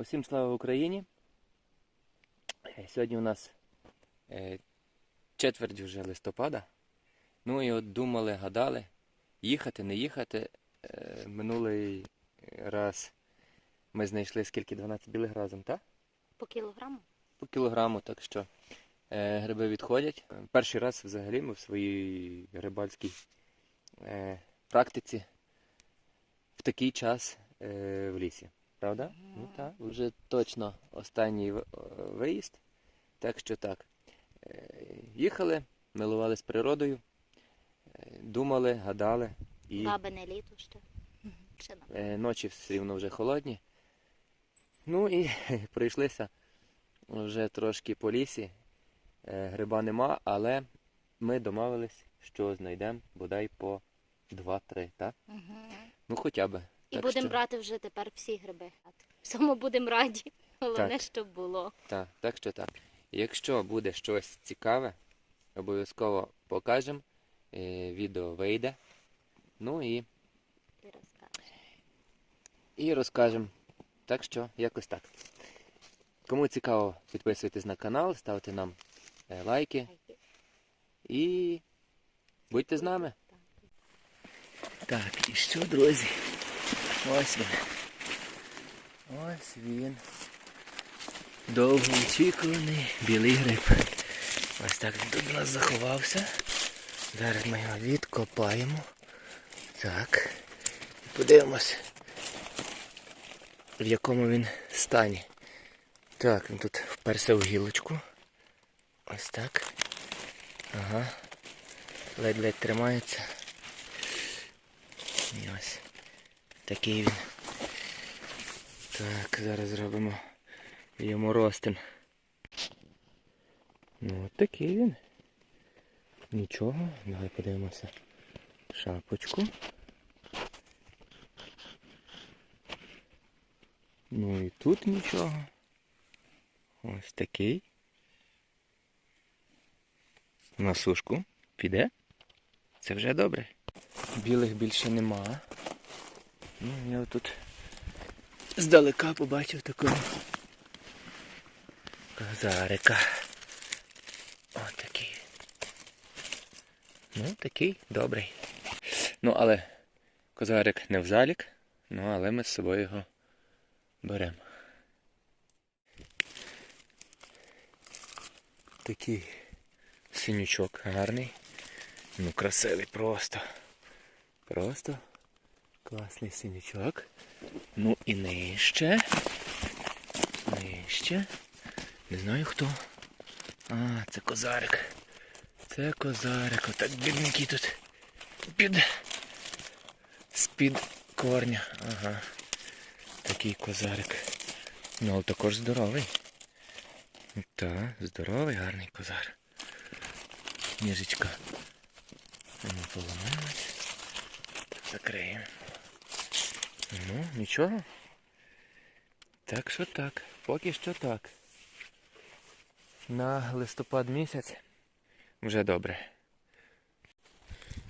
Усім слава Україні. Е, Сьогодні у нас е, четверть вже листопада. Ну і от думали, гадали, їхати, не їхати. Е, Минулий раз ми знайшли скільки 12 білих разом, так? По кілограму? По кілограму, так що гриби відходять. Перший раз взагалі ми в своїй рибальській е, практиці в такий час в лісі. Правда? Ну так. Вже точно останній виїзд. Так що так. Е, Їхали, милувались природою, е, думали, гадали і Бабине літо ще. Е, ночі все рівно вже холодні. Ну і прийшлися вже трошки по лісі. Гриба нема, але ми домовились, що знайдемо бодай по 2-3, так? Мгм. Ну хоча б. І Так будемо що- брати вже тепер всі гриби. Всьому будемо раді. Головне, Так. щоб було. Так, так що так. Якщо буде щось цікаве, обов'язково покажемо. Е, Відео вийде. Ну і, Ти розкажеш. і розкажемо. Так що, якось так. Кому цікаво, підписуйтесь на канал, ставте нам е, лайки і будьте з нами. Так, і що, друзі? Ось він. Ось він. Довгоочікуваний білий гриб. Ось так він тут у нас заховався. Зараз ми його відкопаємо. Так. І подивимось, в якому він стані. Так, він тут вперся в гілочку. Ось так. Ага. Ледь-ледь тримається. І ось. Такий він. Так, зараз зробимо йому ростин. Ну от такий він. Нічого, давай подивимося. Шапочку. Ну і тут нічого. Ось такий. На сушку. Піде? Це вже добре. Білих більше нема. Ну, я тут здалека побачив такого козарика. Ось такий. Ну, такий добрий. Ну, але козарик не в залік, ну але ми з собою його беремо. Такий синючок гарний. Ну, красивий просто. Просто класний синячок. Ну і нижче. Нижче. Не знаю хто. А, це козарик. Це козарик. Отак бідненький тут. Під. З-під корня. Ага. Такий козарик. Ну, але також здоровий. Так, здоровий, гарний козар. Ніжечка. Не поламалась. Закриємо. Ну, нічого. Так що так. Поки що так. На листопад місяць вже добре.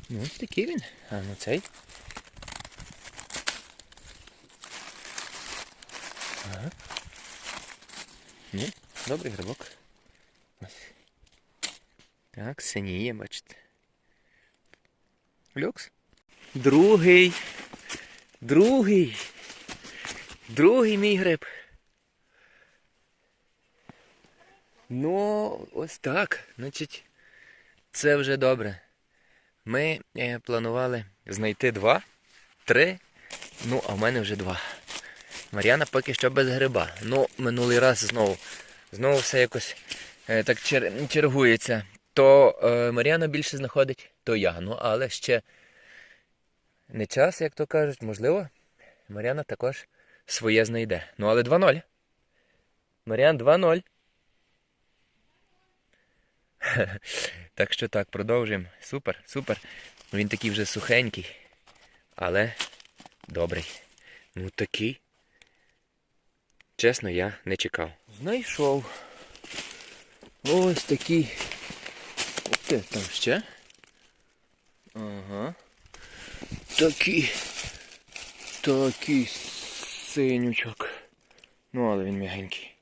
Ну, такий він. А ну цей. Ага. Ну, добрий грибок. Ось. Так, синіє, бачите. Люкс. Другий. Другий. Другий мій гриб. Ну, ось так. Значить, це вже добре. Ми е, планували знайти два, три. Ну, а в мене вже два. Мар'яна поки що без гриба. Ну, минулий раз знову. Знову все якось е, так чер... чергується. То е, Мар'яна більше знаходить, то я. Ну, але ще не час, як то кажуть, можливо, Мар'яна також своє знайде. Ну, але 2-0. Мар'ян 2-0. Так що так, продовжуємо. Супер, супер. Він такий вже сухенький, але добрий. Ну такий. Чесно, я не чекав. Знайшов. Ось такий. Ти, там ще. Ага. Такий. Такий синючок. Ну, але він м'ягенький.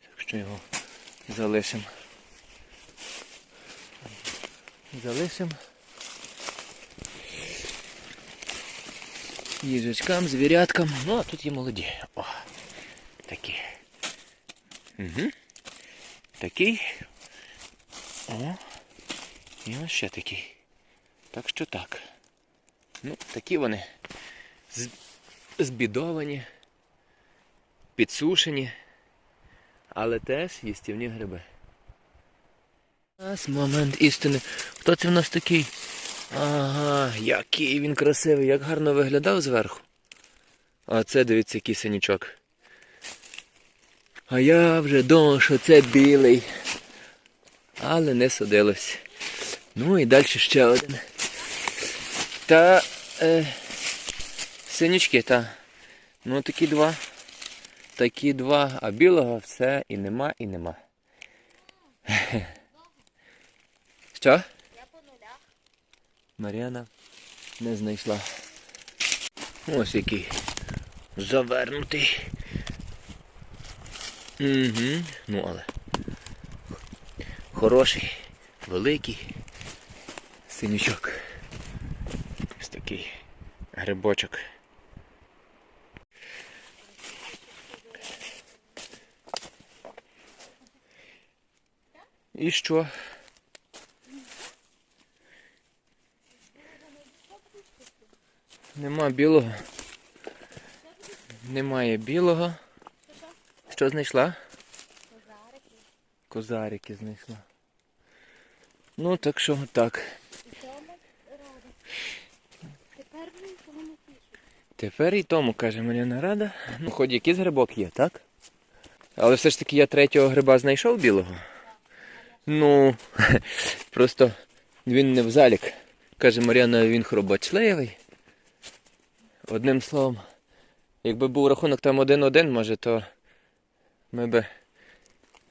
Так що його залишимо. Залишимо. Їжачкам, звіряткам. Ну, а тут є молоді. О, такі. Угу. Такий. О. І ось ще такий. Так що так. Ну, такі вони. Збідовані, підсушені, але теж їстівні гриби. Момент істини. Хто це в нас такий? Ага, який він красивий, як гарно виглядав зверху. А це дивіться, який синічок. А я вже думав, що це білий. Але не судилось. Ну і далі ще один. Та е, синічки, та. Ну такі два. Такі два, а білого все і нема, і нема. Що? Я по нулях. Мар'яна не знайшла. Ось який завернутий. Угу. Ну але. Хороший, великий синючок. Такий грибочок. І що? Нема білого. Немає білого. Що знайшла? Козарики. Козарики знайшла. Ну, так що так. І тому рада. Тепер він того не пише. Тепер і тому, каже Мар'яна Рада. Ну, хоч якийсь грибок є, так? Але все ж таки я третього гриба знайшов білого. Ну, просто він не в залік. Каже Мар'яна, він хробочливий. Одним словом, якби був рахунок там 1-1, може, то ми би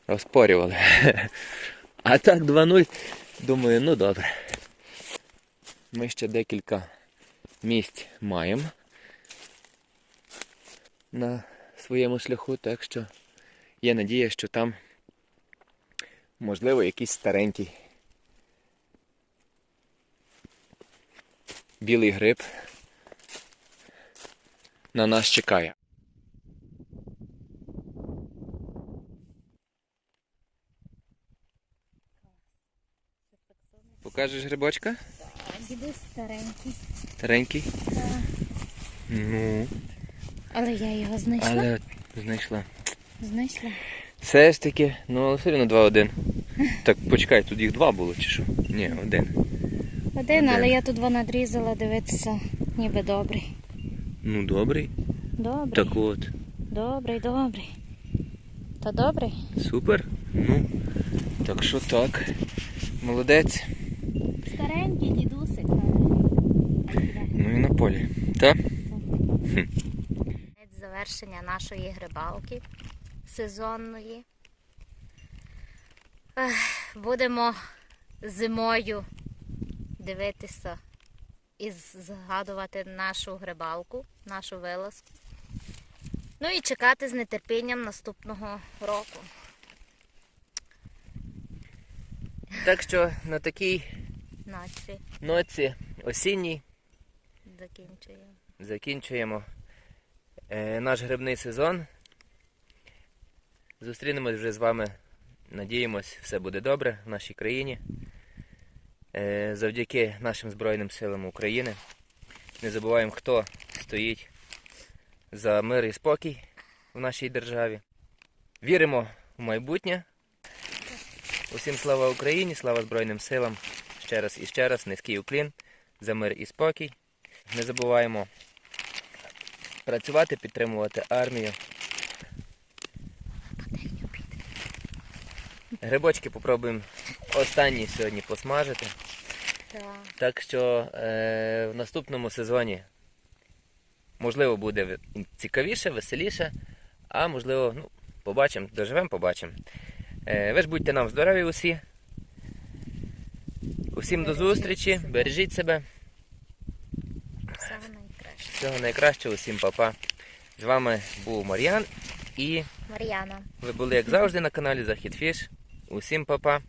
розпорювали. А так 2-0. Думаю, ну добре. Ми ще декілька місць маємо на своєму шляху, так що є надія, що там можливо якийсь старенький білий гриб на нас чекає. Покажеш грибочка? А дідусь старенький. Старенький? Ну, Але я його знайшла. але знайшла. Знайшла. Все ж таки, ну але все одно 2-1. Так, почекай, тут їх два було чи що? Ні, один. Один, але я тут два надрізала, дивитися, ніби добрий. Ну добрий. Добрий. Так от. Добрий, добрий. Та добрий? Супер. Ну, так що так. Молодець. Старенький дідусик. Ну і на полі. Так? Завершення нашої грибалки сезонної. Будемо зимою дивитися і згадувати нашу грибалку, нашу вилазку. Ну і чекати з нетерпінням наступного року. Так що на такій Ночі ноці осінній закінчуємо. закінчуємо наш грибний сезон. Зустрінемось вже з вами. Надіємось, все буде добре в нашій країні. Е, завдяки нашим Збройним силам України. Не забуваємо, хто стоїть за мир і спокій в нашій державі. Віримо в майбутнє. Усім слава Україні, слава Збройним силам. Ще раз і ще раз низький уклін за мир і спокій. Не забуваємо працювати, підтримувати армію. Грибочки попробуємо останні сьогодні посмажити. Так. Так що е, в наступному сезоні можливо буде цікавіше, веселіше, а можливо, ну, побачимо, доживемо, побачимо. Е, ви ж будьте нам здорові усі. Усім до зустрічі, бережіть себе. Всього найкращого, усім па-па. З вами був Мар'ян і Мар'яна. ви були, як завжди, на каналі Захід Фіш. Усім па-па.